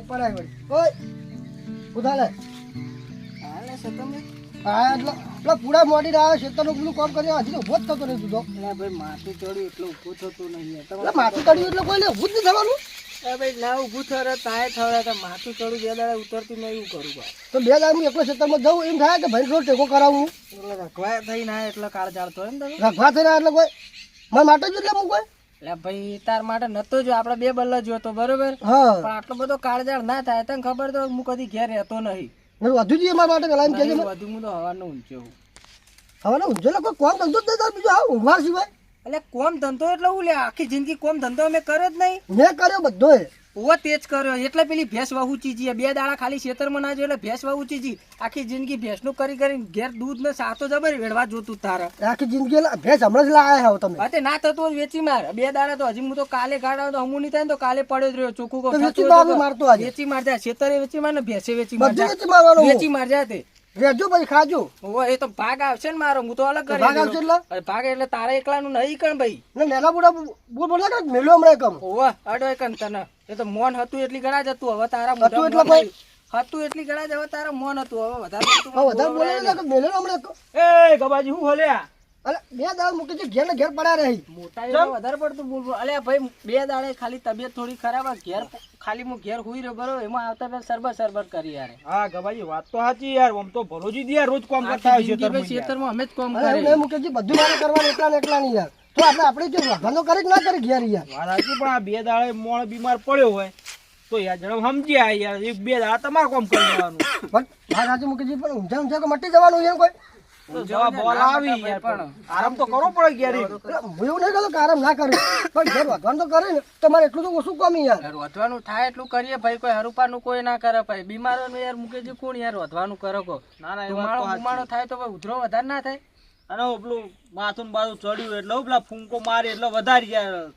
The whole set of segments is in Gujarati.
જાય વળી. ઓય ઉધા લે હાલે છે તમે હા એટલે એટલે પૂરા મોડી આવે ખેતરનું પેલું કામ કર્યો હજી તો ઊભો જ થતો નહીં તું તો. ભાઈ માથું ચડ્યું એટલે ઊભું થતું નહીં એટલે માથું ચડ્યું એટલે કોઈ ઊભું જ થવાનું. એ ભાઈ ના ઊભું થરે તાય તો માથું ચડું બે દાડે ઉતરતી નહીં એવું કરું તો બે દાડ હું એકલો ખેતરમાં જવું એમ થાય કે ભાઈ રોજ ટેકો કરાવું એટલે રખવા થઈ ના એટલે કાળ ચાલતો હોય ને રખવા થઈને એટલે કોઈ મારા માટે જ એટલે મૂકવાય કોઈ. એટલે ભાઈ તાર માટે નતો જો આપણે બે બલ્લા જોતો બરોબર? પણ આટલો બધો કાળજાળ ના થાય તને ખબર તો હું કદી ઘેર રહેતો નહીં. વધુ જોઈએ મારા માટે પેલા એમ કહેજે વધુ હું તો હવાનો ઊંચો હું. હવે ને ઊંઝો કોઈ કોમ ધંધો જ નહીં તાર બીજો હા ઊંઘવા સિવાય. એટલે કોમ ધંધો એટલે હું લે આખી જિંદગી કોમ ધંધો અમે કર્યો જ નહીં. મેં કર્યો બધો ઓ તેજ કર્યો. એટલે પેલી ભેંસ વહુ ચીજી બે દાડા ખાલી ખેતરમાં ના જો એટલે ભેંસ વહુ ચીજી આખી જિંદગી ભેંસનું કરી કરીને ઘેર દૂધ ને સાતો જબર વેડવા જોતું તારે. આખી જિંદગી ભેંસ હમણાં જ લાયા હો તમે. અતે ના થતું હોય વેચી માર. બે દાડા તો હજી હું તો કાલે ગાડા તો હમું નહીં થાય ને તો કાલે પડ્યો જ રહ્યો. ચોખ્ખું વેચી મારતો વેચી મારજા ખેતરે વેચી માર ને ભેંસે વેચી મારજા વેચી મારવાનું. હું. વેચી માર જા તે. રેજો ભાઈ ખાજો. ઓ એ તો ભાગ આવશે ને મારો હું તો અલગ કરી ભાગ આવશે એટલે? અરે ભાગ એટલે તારા એકલાનું નહીં કણ ભાઈ. ને નેના બુડા બોલ બોલ કે મેલો હમણાં કમ ઓવા અડો કણ તને. એ તો મોન હતું એટલી ગણા જ હતું હવે તારા હતું એટલે ભાઈ? હતું એટલી ગણા જ હવે તારા મોન હતું હવે વધારે વધારે બોલે કે મેલો હમણાં એ ગબાજી હું હલ્યા? અલે બે દાળ મૂકી છે ઘેર ને ઘેર પડ્યા રહી. મોટા વધારે પડતું બોલ બોલ. ભાઈ બે દાડે ખાલી તબિયત થોડી ખરાબ આ ઘેર ખાલી હું ઘેર હુઈ રહ્યો બરોબર એમાં આવતા પહેલા સરબર સરબર કરી યાર. હા વાત તો સાચી યાર તો ભરોજી દી રોજ કામ કરતા હોય છે ખેતરમાં અમે જ કામ કરે. નહીં મૂકે બધું મારે કરવાનું એકલા ને એકલા નહીં યાર. તો આપણે આપણે જો કરે કે ના કરે ઘેર યાર? વાત સાચી પણ આ બે દાડે મોણ બીમાર પડ્યો હોય તો યાર જણા સમજ્યા યાર એક બે દાડા તમારે કામ કરી દેવાનું પણ વાત સાચી મૂકે પણ ઊંઝા ઊંઝા મટી જવાનું એમ કોઈ? તો જવાબ બોલ આવી યાર પણ. આરામ તો કરવો પડે ઈ. હું એવું નહીં કહેતો કે આરામ ના કરું. પણ ઘેર વધવાનું તો કરે ને. તમારે એટલું તો ઓછું કમી યાર. વધવાનું થાય એટલું કરીએ ભાઈ. કોઈ હરુપાનું કોઈ ના કરે ભાઈ. બીમારો યાર મૂકે છે કોણ યાર વધવાનું કરો કો ના થાય તો ભાઈ ઉધરો વધારે ના થાય. અને હું પેલું માથું બાજુ બાથું ચડ્યું એટલે હું પેલા ફૂંકો મારી એટલે વધારે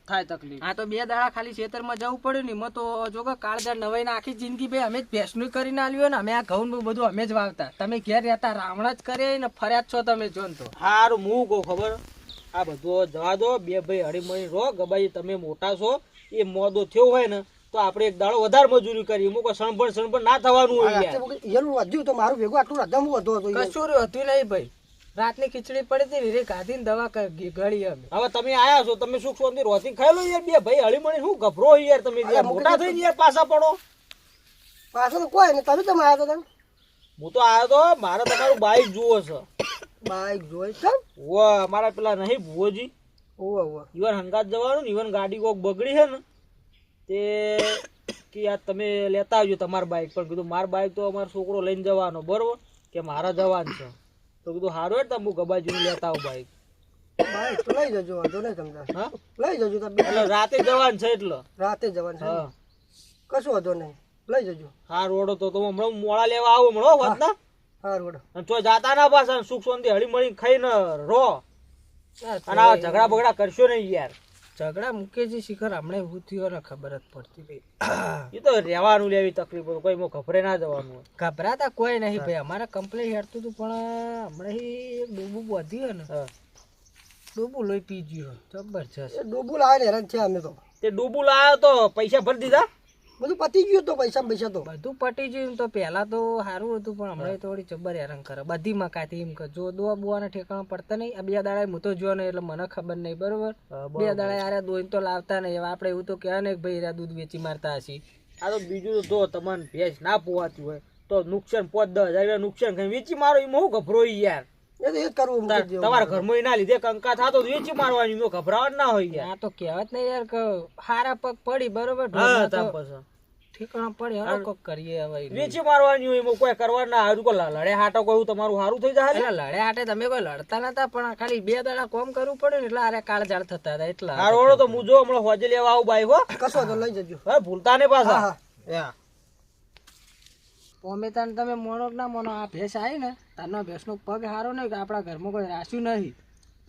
થાય તકલીફ. આ તો બે દાડા ખાલી ખેતરમાં જવું પડ્યું ને એમાં તો જો કે કાળજાર નવાઈ ને આખી જિંદગી ભાઈ અમે જ ભેંસનું કરીને આલ્યું ને અમે આ ઘઉં બધું અમે જ વાવતા. તમે ઘેર રહેતા રાવણ જ કરે ને ફર્યા છો તમે જો તો. હારું હું કહું ખબર? આ બધું જવા દો બે ભાઈ હળીમળી રહો ગબાઈ તમે મોટા છો એ મોદો થયો હોય ને તો આપણે એક દાડો વધારે મજૂરી કરીએ. મૂકો સણભણ સણભણ ના થવાનું હોય યાર. એનું વધ્યું તો મારું ભેગું આટલું રદમ હું વધુ હતું કશું રહ્યું હતું નહીં ભાઈ. રાતની ખીચડી પડી હતી રે ગાધી ને દવા ક- ગળી અમે. હવે તમે આયા છો તમે સુખ શાંતિ રોતી ખાઈ લો યાર બે ભાઈ હળીમળી શું ગભરો હોય યાર તમે યાર મોટા થઈને યાર પાછા પડો? પાછળ કોઈ ને તમે તમે આવ્યા તમે? હું તો આવ્યો તો મારે તમારું બાઈક જુઓ છે. બાઈક જોઈ છે ઓ મારા પેલા નહીં ભુવોજી. ઓવા ઓવા. ઈવન હંગાત જવાનું ને ઈવન ગાડી કોક બગડી છે ને તે કે યાર તમે લેતા આવજો તમારી બાઇક પણ કીધું માર બાઈક તો અમારો છોકરો લઈને જવાનો બરોબર? કે મારા જવાનું છે. તો કીધું હેડ તમે હું ગબાજીને લેતા આવું બાઈક તો લઈ જજો વાંધો નહીં તમને હા? લઈ જજો તમે એટલે રાતે જવાનું છે એટલે. રાતે જવાનું છે હા. કશું વાંધો નહીં. લઈ જજો. હા રોડો તો તો હમણાં મોડા લેવા આવો હમણાં વાત ના સારું વડો અને તો જાતા ના પાછા સુખ શાંતિ હળી મળી ખાઈને રહો. અને આ ઝઘડા બગડા કરશો નહીં યાર. ઝઘડા છે શિખર હમણાં એવું થયું ને ખબર જ પડતી ભાઈ એ તો રહેવાનું લેવી તકલીફ કોઈ મો ગભરે ના જવાનું ગભરાતા કોઈ નહીં ભાઈ અમારે કમ્પ્લેન હેડતું હતું પણ હમણાં એક ડૂબું વધ્યું ને. ડૂબું લોહી પી ગયું. જબરજસ્ત ડોબુ લાવે હેરાન છે અમે તો. તે ડૂબું લાવ્યો તો પૈસા ભરી દીધા? બધું પતી ગયું તો પૈસા પૈસા તો. બધું પતી ગયું તો પહેલા તો સારું હતું પણ હમણાં થોડી જબ્બર હેરાન કરે. બધી મકાતી એમ કે જો દોવા બોવાના ઠેકાણા પડતા નહીં આ બે દાડા હું તો જોયો નહીં એટલે મને ખબર નહીં બરોબર? બે દાડા યાર દોઈને તો લાવતા નહીં. હવે આપણે એવું તો કહેવાય ને કે ભાઈ યાર દૂધ વેચી મારતા હશી. આ તો બીજું તો તમને ભેંસ ના પોવાતું હોય તો નુકસાન પાંચ દસ હજાર નુકસાન કઈ વેચી મારો એમાં હું ગભરો યાર. તમારા ઘરમાં ના લીધે કંકા થતો તો વેચી મારવાની એમાં ગભરાવા ના હોય યાર. આ તો કહેવત નહીં યાર કે હારા પગ પડી બરોબર? ઠેકાણા પડે હવે કોક કરીએ હવે. વેચી મારવાની હોય એમાં કોઈ કરવા ના હારું કોઈ લડે હાટો કોઈ તમારું સારું થઈ જાય એટલે લડે હાટે તમે કોઈ લડતા નતા પણ ખાલી બે દાડા કોમ કરવું પડે ને એટલે આરે કાળ જાળ થતા હતા એટલા હારો તો હું જો હમણાં હોજે લેવા આવું ભાઈ હો. કશો તો લઈ જજો. હવે ભૂલતા ને હા પાછા હા તાન તમે મોનો ના મોનો આ ભેંસ આવી ને તારનો ભેંસનો પગ હારો નહીં કે આપણા ઘરમાં કોઈ રાખ્યું નહીં.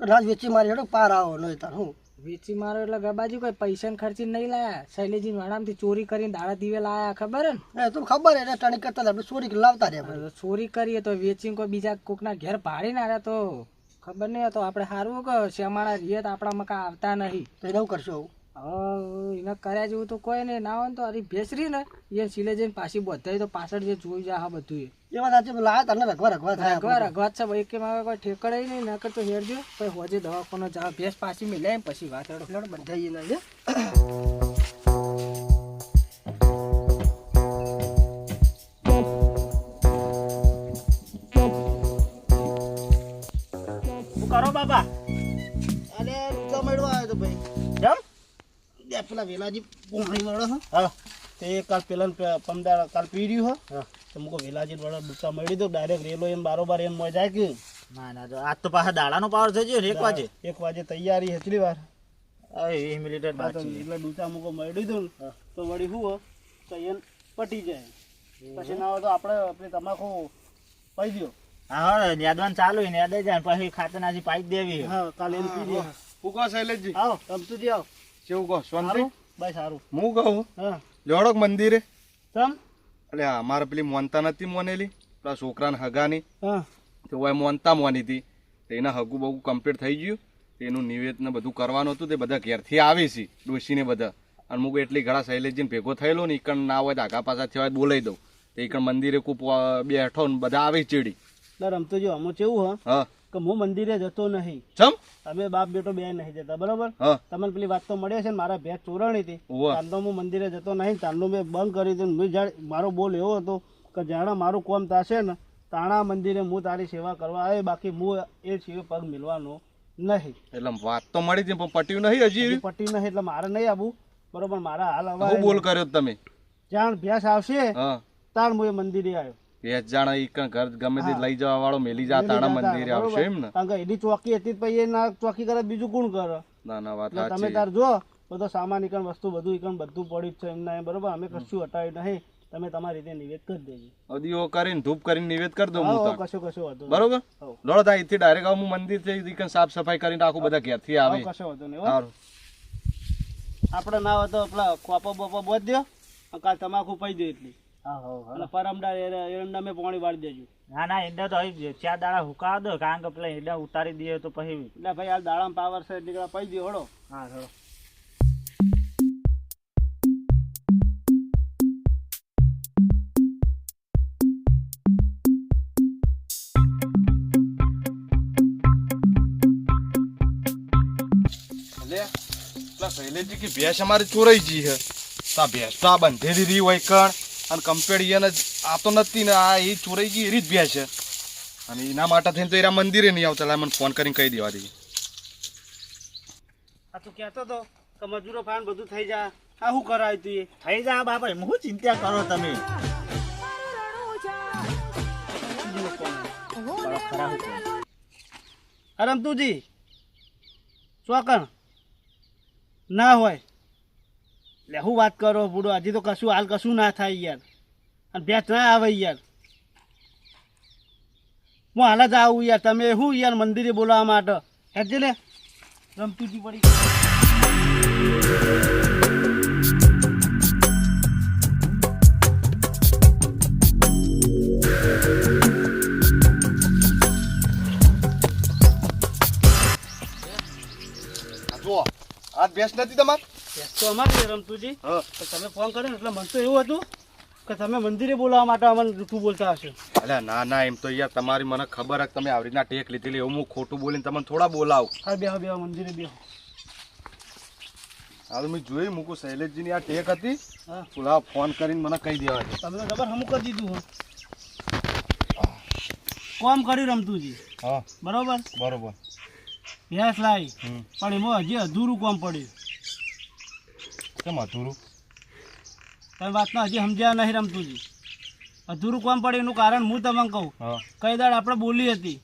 રાજ વેચી મારી હેડો પાર આવો નહીં તાર હું. વેચી મારો એટલે ગબાજી કોઈ પૈસા ખર્ચી નહીં લાયા. શૈલેજી વાડામાંથી ચોરી કરીને દાડા દીવે લાયા ખબર ને? એ તો ખબર એટલે ટણી કરતા આપણે ચોરી લાવતા રહ્યા ચોરી કરીએ તો વેચીને કોઈ બીજા કોકના ઘેર પાડીને ના તો. ખબર નહીં તો આપણે સારું કે શ્યામાળા રહીએ તો આપણા મકા આવતા નહીં. તો હું કરશો આવું? હવે એને કર્યા જેવું તો કોઈ નહીં. ના હોય ને તો અરે ભેસરી ને. એ સિલે જઈને પાછી બધાય તો પાછળ જે જોઈ જા હા બધું એ એ વાત સાચી પેલા આ રખવા રખવા થાય રગવા રગવા છે ભાઈ. કે મારે કોઈ ઠેકડે નહીં નકર તો હેરજો પછી હોજે દવાખાનો જાવ ભેંસ પાછી મિલાય ને પછી વાત હેડો. બધા ના પેલા વેલાજી પોણી મળો હો. હા. તે કાલ પેલા પમદાર કાલ પી રહ્યું હા. તો મુકો વેલાજી વાળા ડૂચા મળી દો ડાયરેક્ટ રેલો એમ બારોબાર એમ મોય જાય કે. ના ના જો આજ તો પાછા દાડાનો પાવર થઈ ગયો એક વાજે. એક વાજે તૈયારી હેચલી વાર. હા એ તો બાકી એટલે ડૂચા મુકો મળી દો તો વળી હું હો તો એને પટી જાય. પછી ના હોય તો આપણે આપણે તમાકુ પાઈ દો હા હા નેદવાન ચાલુ ને નેદે જાય પછી પછી ખાતરનાજી પાઈ દેવી હા. કાલે એમ પી દે હું. કહો શૈલેષજી આવો રમતુજી આવો. કેવું કહો? શાંતિ? બસ સારું. હું કહું? હા. લેવડોક મંદિરે? તમ એટલે અમારે પેલી મોનતા નથી મોનેલી? પેલા છોકરાને હગાની? હા. તો એ મોનતા મોની હતી. એના હગું બગું કમ્પ્લીટ થઈ ગયું. તેનું નિવેદન બધું કરવાનું હતું. તે બધા ઘેરથી આવી છે ડોશીને બધા. અને હું એટલી ઘણા શૈલેષજીને ભેગો થયેલો ને એકણ ના હોય તો આગા પાછા થયા હોય બોલાવી દઉં. તો એકણ મંદિરે કૂપ બેઠો ને બધા આવી ચીડી. એટલે જો આમાં કેવું હ? હા. કે હું મંદિરે જતો નહીં. ચમ? તમે બાપ બેટો બે નહીં જતા બરોબર? તમને પેલી વાત તો મળે છે ને મારા ભેંસ ચોરણી હતી. ચાંદો હું મંદિરે જતો નહીં ચાંદો મેં બંધ કરી દીધું મેં જાણે મારો બોલ એવો હતો કે જાણે મારું કોમ થશે ને તાણા મંદિરે હું તારી સેવા કરવા આવે બાકી હું એ સિવાય પગ મિલવાનો નહીં. એટલે વાત તો મળી હતી પણ પટ્યું નહીં હજી? પટ્યું નહીં એટલે મારે નહીં આવવું બરોબર મારા હાલ આવવા હવે બોલ કર્યો તમે? જાણ ભેંસ આવશે તાણ હું એ મંદિરે આવ્યો. જણા ઈકણ ઘર ગમે તે લઈ જવા વાળો મેલી જા તાણા મંદિરે આવશે એમ ને? કારણ કે એની ચોકી હતી પછી એ ચોકી કરે બીજું કોણ કરે? ના ના વાત એટલે તમે તાર જો બધો સામાન ઈકણ વસ્તુ બધું ઈકણ બધું પડ્યું છે એમના બરોબર? અમે કશું હટાવ્યું નહીં. તમે તમારી રીતે નિવેદ કરી દેજો. અદીઓ કરીને ધૂપ કરીને નિવેદ કરી દઉં હું કશું કશું વાંધો બરોબર. લોડો તા અહીંથી ડાયરેક્ટ હું મંદિરથી ઈકણ સાફ સફાઈ કરીને આખું બધા ઘેરથી આવે. કશો વાંધો નહીં. સારું આપણે ના હોય તો પેલા કોપા બોપો બોધ દો કાલ તમાકુ પાઈ દો એટલી. અને પરમડા એરંડા મેં પાણી વાળી દેજો. ના ના ઈંડા તો હવે ચાર દાડા હુકા દો કારણ કે પેલા ઈંડા ઉતારી દઈએ તો પછી એટલે ભાઈ આ દાડામાં પાવર છે એટલે પાઈ દો હળો. હા એટલે પેલા શૈલેષજી કે ભેંસ અમારી ચોરાઈ ગઈ છે. તો આ ભેંસ તો આ બંધેલી રહી હોય કણ. અને કમ્પેર એને આ તો નથી ને આ એ ચોરાઈ ગઈ એરી જ બે છે. અને એના માટે થઈને તો એરા મંદિરે નહીં આવતા મને ફોન કરીને કહી દેવા દઈએ આ તું કહેતો તો કે મજૂરો ફાન બધું થઈ જા. આ શું કરાય તું એ? થઈ જા બાપા, એમાં શું ચિંતા કરો તમે? હું ચોકણ ના હોય. લે, હું વાત કરો, બુડો, હજી તો કશું, હાલ કશું ના થાય યાર. અને ભેંસ ના આવે યાર. હું હાલ જ આવું યાર, તમે શું યાર મંદિરે બોલાવવા માટે? હેજે ને રમતું પડી. આ નથી તમારે? તો અમારી રમતુજી. હા. તમે ફોન કર્યો એટલે મને તો એવું હતું કે તમે મંદિરે બોલાવવા માટે અમને જૂઠું બોલતા હશો. અલ્યા ના ના એમ તો યાર તમારી મને ખબર હે કે તમે આવી રીતના ટેક લીધેલી એવું હું ખોટું બોલીને તમને થોડા બોલાવ. હા બેહો બેહો મંદિરે બેહો. હવે મેં જોઈ મૂકું શૈલેષજીની આ ટેક હતી. હા. ફોન કરીને મને કહી દેવા તમને ખબર હમું કરી દીધું હો કોમ કર્યું રમતુજી? હા. બરોબર? બરોબર. યસ લાવી પણ એમાં હજી અધૂરું કોમ પડ્યું. કેમ અધૂરું? તમે વાતના હજી સમજ્યા નહીં રમતુજી. અધૂરું કોમ પડે એનું કારણ હું તમને કહું. કઈ દાડ આપણે બોલી હતી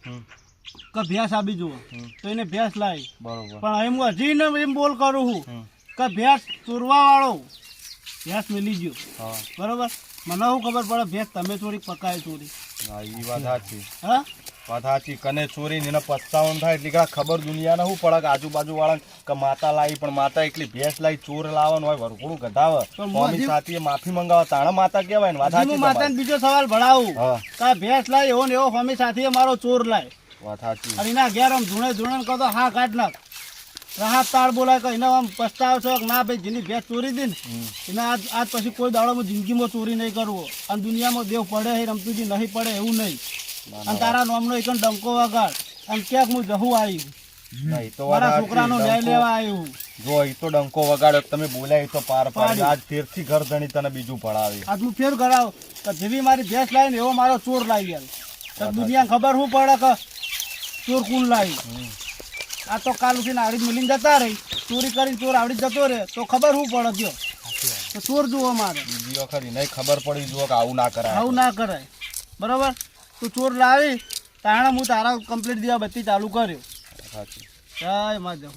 કે ભેંસ આપી જુઓ. તો એને ભેંસ લાવી. બરોબર. પણ એમ હું હજી ને એમ બોલ કરું છું કે ભેંસ ચોરવા વાળો ભેંસ મિલી ગયો. બરોબર? મને શું ખબર પડે? ભેંસ તમે થોડી પકાય ચોરી. હા એ વાત સાચી હા? વાત સાચી કને ચોરી ને પસ્તાવન થાય એટલે ખબર દુનિયાને શું પડે કે આજુબાજુ વાળા કે માતા લાવી પણ માતા એટલી ભેંસ લાવી ચોર લાવવાનું હોય વરઘોડું ગધાવે. મોમી સ્વામી માફી મંગાવે તાણે માતા કહેવાય ને વાત સાચી માતાને બીજો સવાલ ભણાવું. કા ભેંસ લાય એવો ને એવો સ્વામી સાથે મારો ચોર લાય. વાત સાચી અને એના ઘેર આમ ધૂણે ધૂણે કહો તો હા કાઢ નાખ. રાહત તાળ બોલાય કે એના આમ પસ્તાવ છો ના ભાઈ જેની ભેંસ ચોરી હતી ને એના આજ આજ પછી કોઈ દાડો જિંદગીમાં ચોરી નહીં કરવો. અને દુનિયામાં દેવ પડે હે રમતુજી નહીં પડે એવું નહીં. અને તારા નામનો એક ડંકો વગાડ. અને ક્યાંક હું જહું એ તો મારા છોકરાનો ન્યાય લેવા આવ્યું જો એ તો ડંકો વગાડ્યો તમે બોલાય તો પાર પાડી. આજ ફેરથી ઘર ધણી તને બીજું પડાવે. આજ હું ફેર કરાવ જેવી મારી ભેંસ લાવી ને એવો મારો ચોર લાવી દુનિયા ખબર શું પડે કે ચોર કુલ લાવી. આ તો કાલ ઉઠીને આવડી મિલીને જતા રહી. ચોરી કરીને ચોર આવડી જતો રહે તો ખબર શું પડે ગયો. તો ચોર જુઓ મારે. બીજી વખત એને ખબર પડી જુઓ કે આવું ના કરાય. આવું ના કરાય. બરાબર? તું ચોર લાવી તાણે હું તારા કમ્પ્લીટ દિવા બત્તી ચાલુ કર્યો. જય મા જહો